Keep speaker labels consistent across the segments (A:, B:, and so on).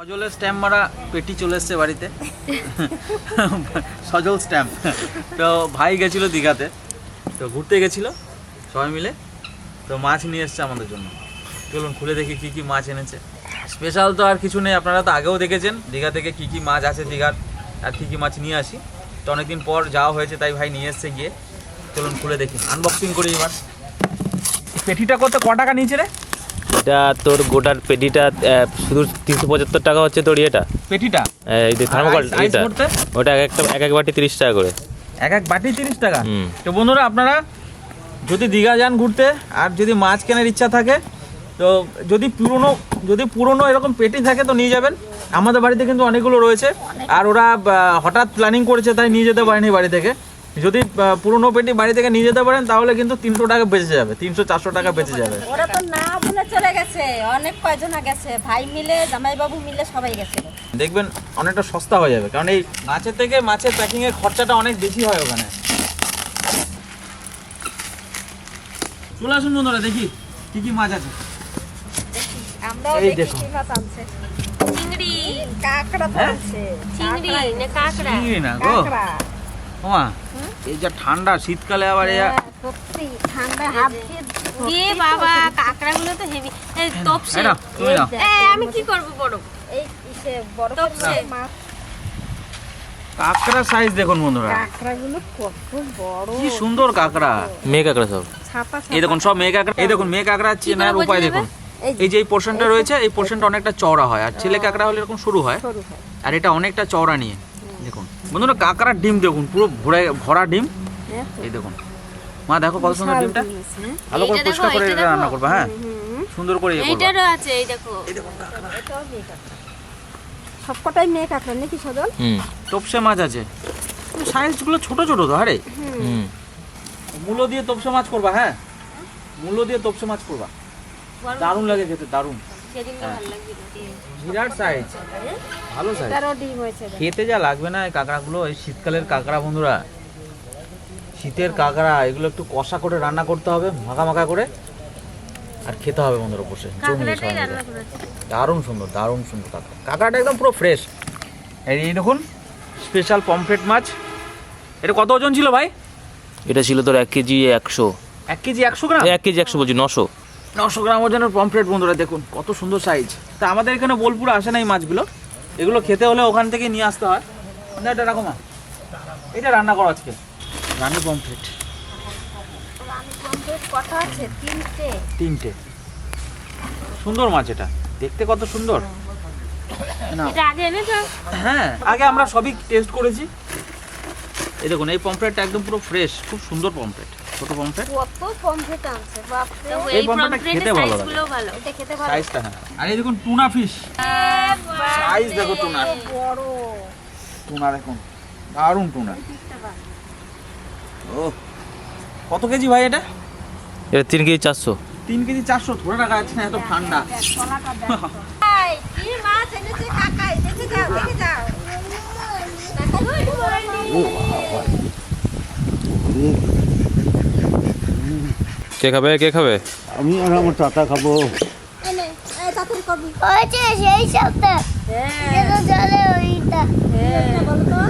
A: সজলের স্ট্যাম্প মারা পেটি চলে এসছে বাড়িতে। সজল স্ট্যাম্প তো ভাই গেছিল দীঘাতে। তো ঘুরতে গেছিল, সবাই মিলে। তো মাছ নিয়ে এসছে আমাদের জন্য। চলুন খুলে দেখি কি কি মাছ এনেছে। স্পেশাল তো আর কিছু নেই, আপনারা তো আগেও দেখেছেন দীঘা থেকে কি কি মাছ আছে দীঘার, আর কি কি মাছ নিয়ে আসি। তো অনেকদিন পর যাওয়া হয়েছে, তাই ভাই নিয়ে এসছে গিয়ে। চলুন খুলে দেখি। আনবক্সিং করি এবার। পেটিটা করতে ক টাকা নিয়েছে রে?
B: এটা তোর গোটার পেটিটা শুধু তিনশো পঁচাত্তর টাকা হচ্ছে তোর ইয়েটা।
A: পেটিটা?
B: এই যে থার্মোকল এটা? ওটা এক একটা এক এক বাটি তিরিশ টাকা করে।
A: এক এক বাটি তিরিশ টাকা। তো বন্ধুরা আপনারা যদি দীঘা যান ঘুরতে আর যদি মাছ কেনার ইচ্ছা থাকে তো যদি পুরনো যদি পুরনো এরকম পেটি থাকে তো নিয়ে যাবেন। আমাদের বাড়িতে কিন্তু অনেকগুলো রয়েছে। আর ওরা হঠাৎ প্ল্যানিং করেছে তাই নিয়ে যেতে পারেনি বাড়ি থেকে। যদি পুরনো পেটি বাড়ি থেকে নিয়ে যেতে পারেন তাহলে কিন্তু তিনশো টাকা বেঁচে যাবে তিনশো চারশো টাকা বেঁচে যাবে।
C: ওরা তো না বলে চলে গেছে অনেক কয়জনা গেছে ভাই মিলে জামাইবাবু মিলে সবাই গেছিল
A: দেখবেন অনেকটা সস্তা হয়ে যাবে কারণ এই মাছের থেকে মাছের প্যাকিংয়ের খরচাটা অনেক বেশি হয় ওখানে। চলে আসুন বন্ধুরা দেখি কি কি মাছ আছে। এই
C: দেখো।
D: চিংড়ি।
C: কাঁকড়া তো
A: হ্যাঁ?
D: চিংড়ি না কাঁকড়া?
A: চিংড়ি না গো।
C: কাঁকড়া।
A: ওমা। এই যা ঠান্ডা শীতকালে আবার এই
C: হ্যাঁ, সত্যি ঠান্ডা হাত দিয়ে
D: বাবা কাঁকড়াগুলো তো হেভি। এই তপসে।
A: এই তুমি নাও।
D: আমি কি করব বড়
C: এই ইসে বড়
D: তপসে।
C: মাছ
A: কাঁকড়া সাইজ দেখুন বন্ধুরা।
C: কাঁকড়াগুলো কত বড়।
A: কি সুন্দর কাঁকড়া।
B: মেয়ে কাঁকড়া সব।
A: এই দেখুন সব মেয়ে কাঁকড়া। এই দেখুন মেয়ে কাঁকড়া চেনার উপায় দেখুন।
C: এই
A: যে। এই পোর্শনটা রয়েছে এই পোর্শনটা অনেকটা চওড়া হয়। আর ছেলে কাঁকড়া হলে এরকম শুরু হয়। আর এটা অনেকটা চওড়া নিয়ে। বন্ধুরা কাঁকড়ার ডিম দেখুন পুরো ভরে ভরা ডিম।
C: হ্যাঁ
A: এই দেখুন। মা দেখো কত সুন্দর ডিমটা।
C: হ্যাঁ?
A: ভালো করে পরিষ্কার করে এটা রান্না করবে হ্যাঁ। সুন্দর করে ইয়ে
D: এইটারও আছে এই দেখো।
C: এটাও মেয়ে কাঁকড়া। সবকটাই মেয়ে কাঁকড়া নাকি সদল
B: হুম।
A: তোপসে মাছ আছে। সাইজগুলো ছোট ছোট তো আরে
B: হুম।
A: মূলো দিয়ে তোপসে মাছ করবা হ্যাঁ? মূলো দিয়ে তোপসে মাছ করবা। দারুণ লাগে খেতে দারুণ। হ্যাঁ। বিরাট সাইজ ভালো সাইজ। খেতে যা লাগবে না এই কাঁকড়াগুলো এই শীতকালের কাঁকড়া বন্ধুরা। শীতের কাঁকড়া এগুলো একটু কষা করে রান্না করতে হবে মাখা মাখা করে আর খেতে হবে বন্ধুরা বসে। জমিয়ে সবাই দারুণ সুন্দর দারুণ সুন্দর কাঁকড়া। কাঁকড়াটা একদম পুরো ফ্রেশ এই দেখুন স্পেশাল পমফ্রেট মাছ। এটা কত ওজন ছিল ভাই?
B: এটা ছিল তোর এক কেজি একশো।
A: এক কেজি একশো গ্রাম?
B: এক কেজি একশো বলছি নশো।
A: নশো গ্রাম ওজনের পমফ্রেট বন্ধুরা দেখুন কত সুন্দর সাইজ তা আমাদের এখানে বোলপুরে আসে না এই মাছগুলো। এগুলো খেতে হলে ওখান থেকে নিয়ে আসতে হয়। না এটা রাখো মা। এটা রান্না করো আজকে।
C: রানী পমফ্রেট তিনটে।
A: তিনটে। সুন্দর মাছ এটা। দেখতে কত সুন্দর। হ্যাঁ আগে আমরা সবই টেস্ট করেছি। এই দেখুন এই পমফ্রেটটা একদম পুরো ফ্রেশ খুব সুন্দর পমফ্রেট ছোট পমফ্রেট
C: কত পমফ্রেট আনছে বাপরে।
A: এই পমফ্রেটটা খেতে ভালো লাগে।
D: ভালো।
C: এটা খেতে ভালো
A: সাইজটা হ্যাঁ। আর এই দেখুন টুনা ফিশ সাইজ দেখো টুনার
C: বড়।
A: টুনা দেখুন দারুণ টুনা ও কত কেজি ভাই এটা?
B: এটা তিন কেজি চারশো।
A: তিন কেজি চারশো ধরে রাখা যাচ্ছে না এত ঠান্ডা।
C: কলাটা দেখো। এই, কি মাছ এনেছে কাকাই দেখে যাও দেখে যাও।
B: কে খাবে? কে খাবে?
E: আমি আর আমার চাচা খাব।
F: হয়েছে সেই সপ্তাহ।
C: হ্যাঁ।
F: জলে ওইটা।
C: হ্যাঁ। বলো তো।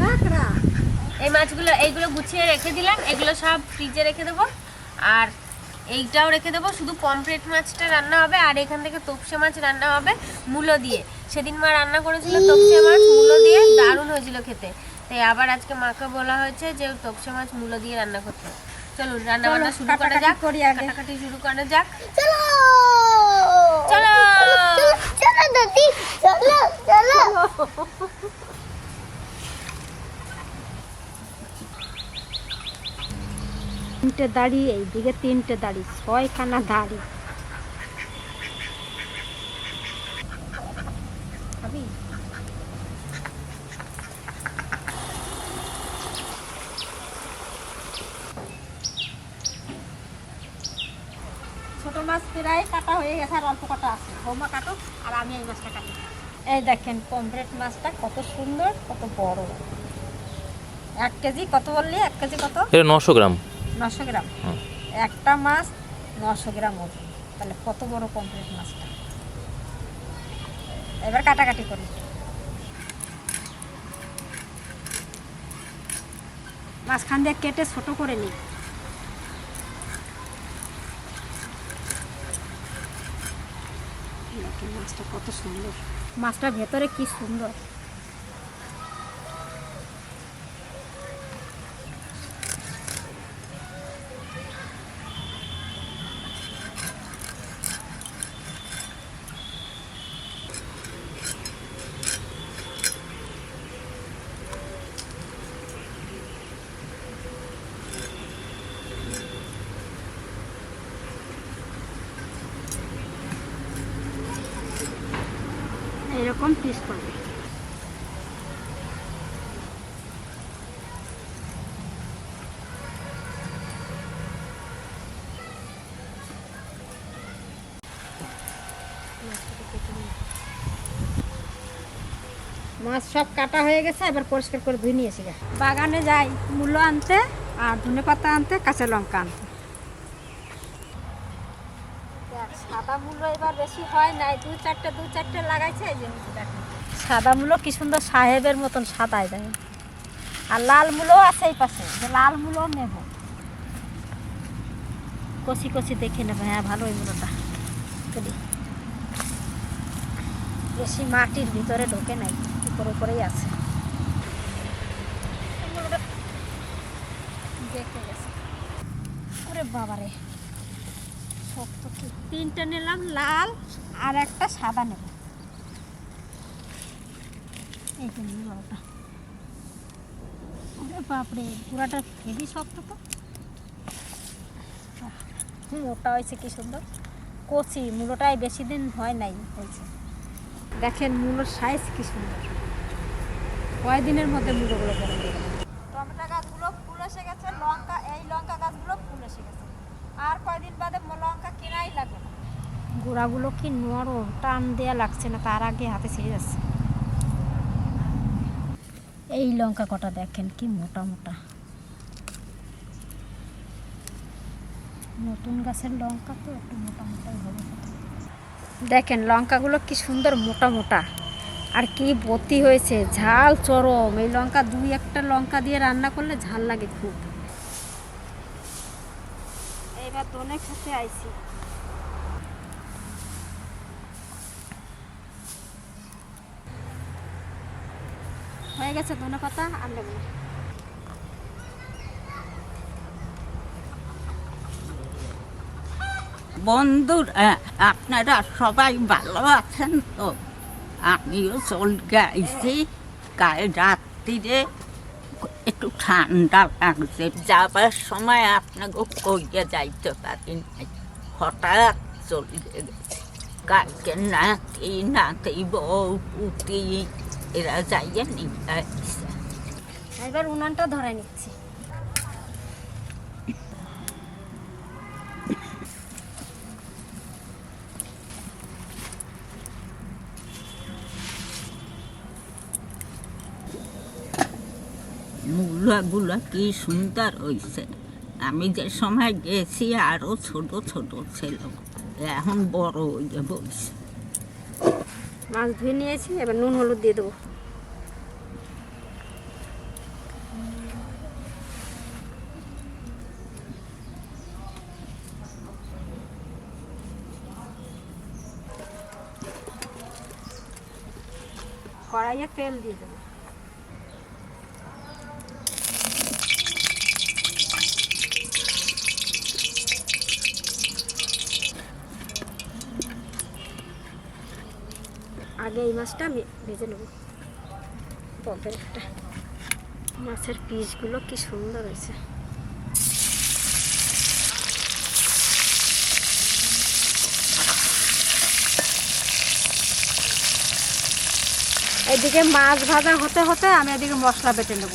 C: কাকড়া।
D: এই মাছগুলো এইগুলো গুছিয়ে রেখে দিলাম। এগুলো সব ফ্রিজে রেখে দেবো। আর এইটাও রেখে দেবো। শুধু পমফ্রেট মাছটা রান্না হবে আর এখান থেকে তপসে মাছ রান্না হবে মূলো দিয়ে। সেদিন মা রান্না করেছিল তপসে মাছ মূলো দিয়ে দারুণ হয়েছিল খেতে। তাই আবার আজকে মাকে বলা হয়েছে যে তপসে মাছ মূলো দিয়ে রান্না করতে। চলুন রান্না বান্না শুরু করা যাক।
C: করি আগে।
D: কাটাকাটি শুরু করা যাক।
F: চলো!
D: চলো
F: চলো দাদি! চলো চলো!
C: তিনটে দাড়ি এইদিকে তিনটে দাড়ি ছয়খানা দাড়ি খাবি? ছোট মাছ প্রায় কাটা হয়ে গেছে আর অল্প কাটা আছে। বৌমা কাটো আর আমি এই মাছটা কাটি। এই দেখেন পমফ্রেট মাছটা কত সুন্দর কত বড়। এক কেজি কত বললি? এক কেজি কত?
B: এটা নশো গ্রাম।
C: নশো গ্রাম। একটা মাছ নশো গ্রাম ওজন। তাহলে কত বড় পমফ্রেট মাছটা? এবার কাটাকাটি করি। মাঝখান দিয়ে কেটে ছোট করে নিই দেখেন মাছটা কত সুন্দর। মাছটার ভেতরে কি সুন্দর এরকম পিস করবে মাছ সব কাটা হয়ে গেছে, এবার পরিষ্কার করে ধুয়ে নিয়েছি। বাগানে যাই, মূলো আনতে আর ধনে পাতা আনতে, কাঁচা লঙ্কা আনতে সাদা মূল্য এবার বেশি হয় নাই দু চারটে দু চারটে লাগাইছে এই সাদা মূল্য কি সুন্দর সাহেবের মতন সাদাই দেয় আর লাল মূলো আছে এই পাশে যে লাল মূলো নেব। কষি কষি দেখে নেবে হ্যাঁ ভালো ওই মূলোটা বেশি মাটির ভিতরে ঢোকে নাই উপরে উপরেই আছে। দেখে গেছে। ওরে বাবারে। তিনটে নিলাম, লাল আর একটা সাদা নেব। এই যে নিল বাপরে, পুরাটা হেভি শক্ত তো। মোটা হয়েছে কি সুন্দর? কচি, মূলোটাই বেশি দিন হয় নাই হয়েছে। দেখেন মূলোর সাইজ কি সুন্দর। কয়দিনের মধ্যে মূলোগুলো বড় হয়ে টমেটো গাছগুলো ফুল এসে গেছে, লঙ্কা, এই লঙ্কা গাছগুলো ফুল এসে গেছে। আর কয়দিন বাদে লঙ্কা গোড়াগুলো কি নরম টান দেয়া লাগছে না তার আগে হাতে ছেড়ে যাচ্ছে। এই লঙ্কা কটা দেখেন কি মোটা মোটা। নতুন গাছের লঙ্কা তো একটু মোটা মোটাই হবে। দেখেন লঙ্কাগুলো কি সুন্দর মোটা মোটা। আর কি বতি হয়েছে ঝাল চরম। এই লঙ্কা দুই একটা লঙ্কা দিয়ে রান্না করলে ঝাল লাগে খুব। এইবার দোনে খেতে আইছি। হয়ে গেছে, ধনে পাতা আর না।
G: বন্ধুরা আপনারা সবাই ভালো আছেন তো? আমিও চলকে আইছি কাল রাত্রিরে একটু ঠান্ডা লাগছে, যাবার সময় আপনাকে কইয়া যাইতে পারি নাই। হঠাৎ চলে গেছে। কালকে নাতি নাতি, বউ, পুতি এরা যাইয়া নিয়ে
C: এবার উনানটা ধরে নিচ্ছি।
G: মূলাগুলা কি সুন্দর হয়েছে আমি যে সময় গেছি আরও ছোট ছোট ছিল। এখন বড় হয়ে বলছে
C: মাছ ধুয়ে নিয়েছি এবার নুন হলুদ দিয়ে দেবো। কড়াইয়ে তেল দিয়ে দেবো। আগে এই মাছটা আমি ভেজে নেব। পম্পলেটটা মাছের পিসগুলো কি সুন্দর হয়েছে। এদিকে মাছ ভাজা হতে হতে আমি এদিকে মশলা বেটে নেব।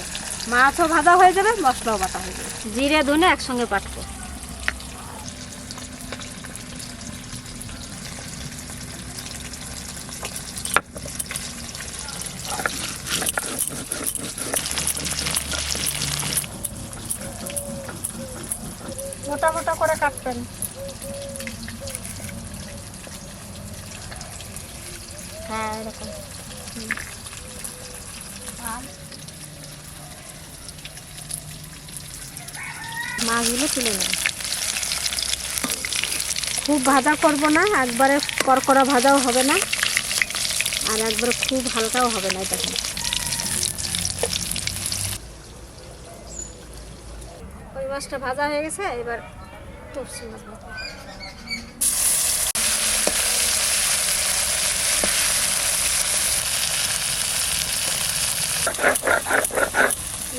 C: মাছও ভাজা হয়ে যাবে মশলাও বাটা হয়ে যাবে। জিরে ধনে একসঙ্গে বাটবো মোটা মোটা করে কাটবেন হ্যাঁ এরকম। মাছগুলো তুলে নেব। খুব ভাজা করব না, একবারে করকরা ভাজাও হবে না, আর একবারে খুব হালকাও হবে না এটা। ওই মাছটা ভাজা হয়ে গেছে, এবার তপসি মাছ ভাজা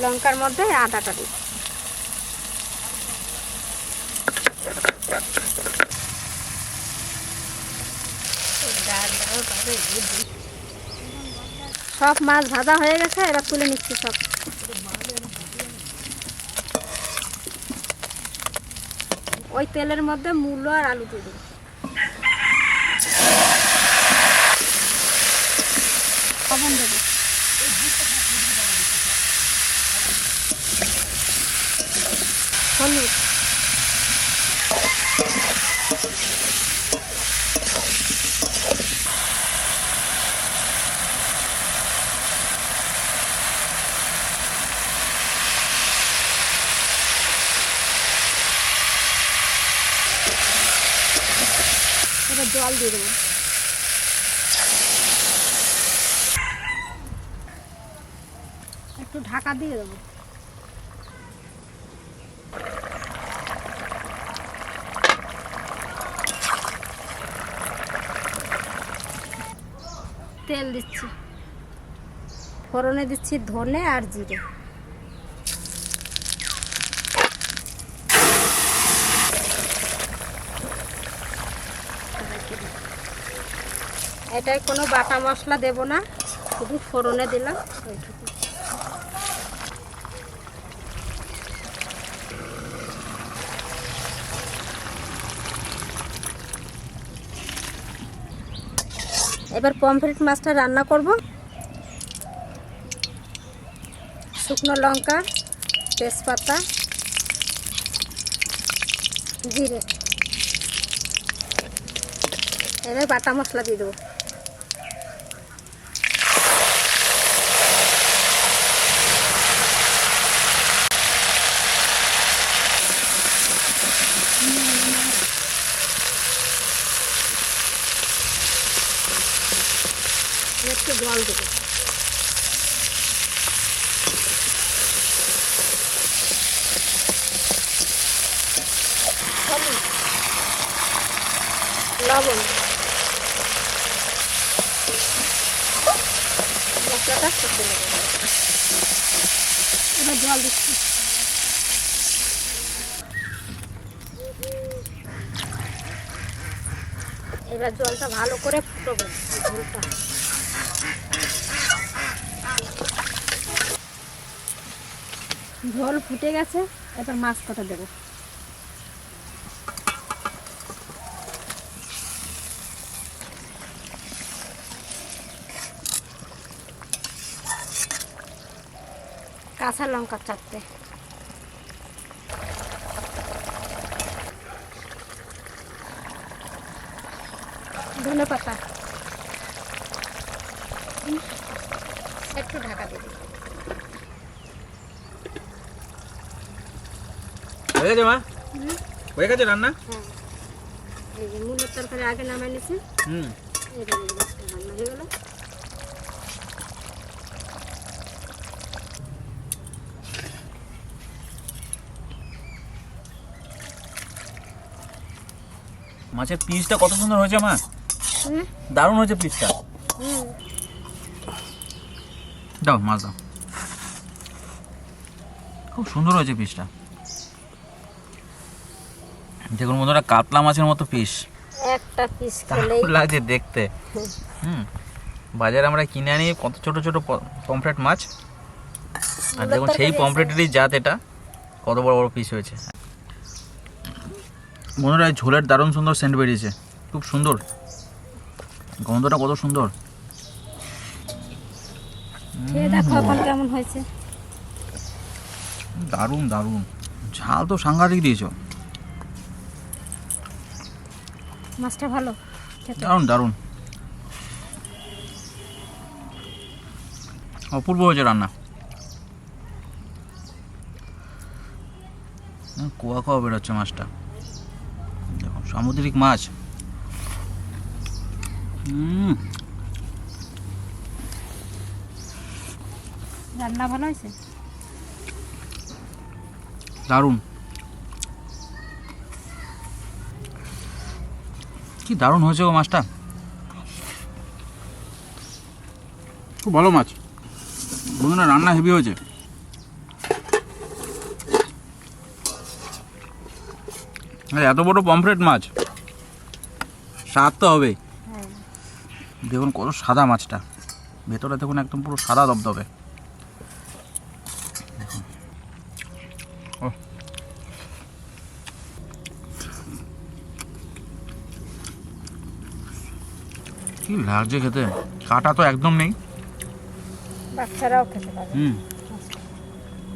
C: লঙ্কার মধ্যে আদাটা দিই। সব মাছ ভাজা হয়ে গেছে, এরা তুলে নিচ্ছি সব। ওই তেলের মধ্যে মূলো আর আলু দিয়ে দেবো লবণ দেবো? হলুদ এবার জল দিয়ে দেবো। একটু ঢাকা দিয়ে দেবো। তেল দিচ্ছি। ফোড়নে দিচ্ছি ধনে আর জিরে। এটায় কোনো বাটা মশলা দেব না, শুধু ফোড়নে দিলাম এবার পমফ্রেট মাছটা রান্না করব। শুকনো লঙ্কা তেজপাতা জিরে। এবার বাটা মশলা দিয়ে দেবো একটু জল দেবো হলুদ, লবণ মশলাটা করতে নেব এবার জল দিচ্ছি এবার জলটা ভালো করে ফুটবে। ঝোলটা ঝোল ফুটে গেছে, এবার মাছ কটা দেবো। কাঁচা লঙ্কা চারটে ধনে পাতা। একটু ঢাকা দিবি
A: হয়ে গেছে মা? হয়ে গেছে রান্না?
C: হ্যাঁ। এই যে মূলের তরকারি আগে নামাই নিছি।
A: হুম।
C: রান্না হয়ে গেলো।
A: মাছের পিসটা কত সুন্দর হয়েছে মা? দারুণ হয়েছে পিসটা। দাও মাছ দাও। খুব সুন্দর হয়েছে পিসটা। দেখুন বন্ধুরা কাতলা মাছের মতো পিস।
C: একটা পিস
A: লাগছে দেখতে। হুম। বাজারে আমরা কিনে আনি কত ছোট ছোট পমফ্রেট মাছ। আর দেখুন সেই পমফ্রেটেরই জাত এটা। কত বড় বড় পিস হয়েছে। বন্ধুরা ঝোলের দারুণ সুন্দর সেন্ট বেরিয়েছে। খুব সুন্দর। গন্ধটা কত সুন্দর।
C: দেখো এখন কেমন হয়েছে।
A: দারুণ দারুণ। ঝাল তো সাংঘাতিক দিয়েছ।
C: মাছটা ভালো।
A: দারুণ দারুণ। অপূর্ব হয়েছে রান্না। কোয়া কোয়া বেরোচ্ছে মাছটা। দেখুন সামুদ্রিক মাছ।
C: রান্না ভালো হয়েছে?
A: দারুণ। কি দারুণ হয়েছে গো মাছটা। খুব ভালো মাছ। না রান্না হেভি হয়েছে। আরে, এত বড় পমফ্রেট মাছ। স্বাদ তো হবেই। দেখুন কত সাদা মাছটা। ভেতরে দেখুন একদম পুরো সাদা দবদবে কি লাগছে খেতে? কাটা তো একদম নেই।
C: বাচ্চারাও খেতে পারে।
A: হুম।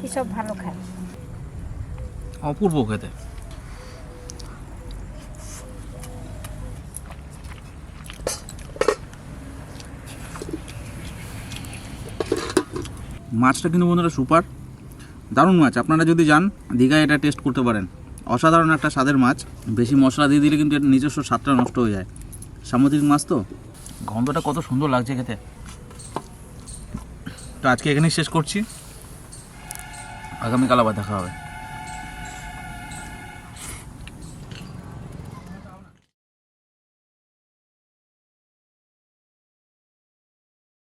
C: এসব ভালো খায়।
A: অপূর্ব খেতে। মাছটা কিন্তু বন্ধুরা সুপার। দারুণ মাছ। আপনারা যদি যান দীঘায় এটা টেস্ট করতে পারেন। অসাধারণ একটা স্বাদের মাছ। বেশি মশলা দিয়ে দিলে কিন্তু এটা নিজস্ব স্বাদটা নষ্ট হয়ে যায়। সামুদ্রিক মাছ তো? গন্ধটা কত সুন্দর লাগছে খেতে। তো আজকে এখানেই শেষ করছি। আগামীকাল আবার দেখা হবে।